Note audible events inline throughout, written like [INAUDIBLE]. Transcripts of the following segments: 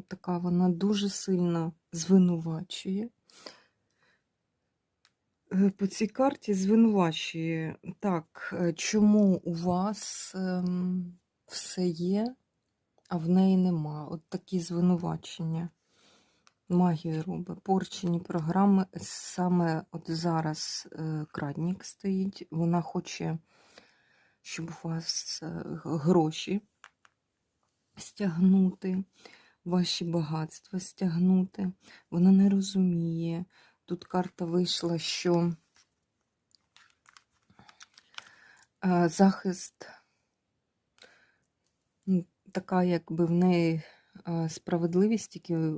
така, вона дуже сильно звинувачує. Е, По цій карті звинувачує так, е, чому у вас ем, все є, а в неї нема. От такі звинувачення. Магію робить. Порчені програми. Саме от зараз е, крадник стоїть. Вона хоче, щоб у вас гроші стягнути, ваші багатства стягнути. Вона не розуміє. Тут карта вийшла, що е, захист така, якби в неї е, справедливість тільки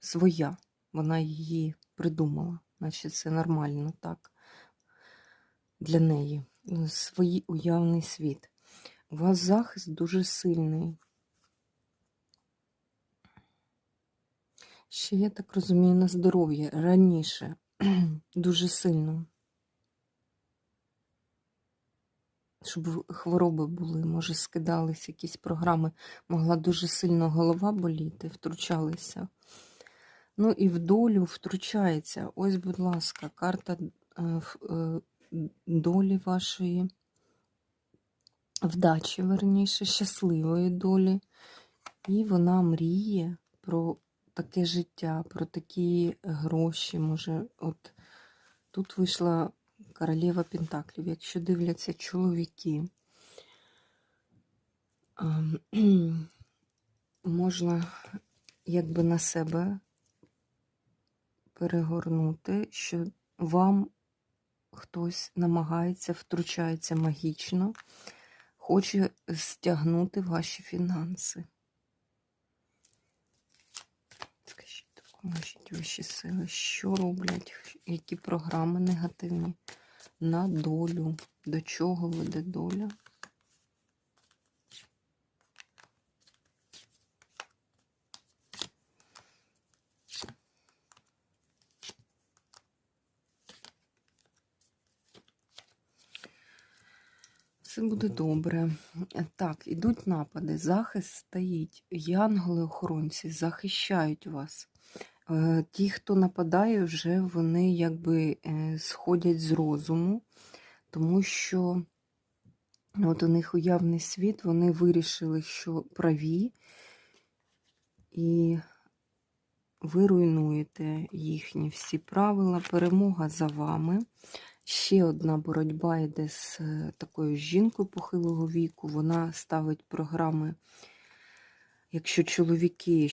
своя. Вона її придумала. Значить, це нормально так для неї. Свій уявний світ. У вас захист дуже сильний. Ще, я так розумію, на здоров'я раніше [CLEARS THROAT] дуже сильно. Щоб хвороби були, може, скидались якісь програми, могла дуже сильно голова боліти, втручалися. Ну і в долю втручається. Ось, будь ласка, карта е, е, долі вашої, вдачі, верніше, щасливої долі. І вона мріє про таке життя, про такі гроші. Може, от тут вийшла королева Пентаклів, якщо дивляться чоловіки. ем, [CLEARS THROAT] Можна якби на себе перегорнути, що вам хтось намагається, втручається магічно, хоче стягнути ваші фінанси. Допоможіть вищі сили, що роблять, які програми негативні на долю, до чого веде доля? Все буде добре. Так, ідуть напади, захист стоїть. Янголи-охоронці захищають вас. Е, Ті, хто нападає, вже вони якби е, сходять з розуму, тому що от у них уявний світ, вони вирішили, що праві, і ви руйнуєте їхні всі правила. Перемога за вами. Ще одна боротьба йде з е, такою жінкою похилого віку. Вона ставить програми, якщо чоловіки,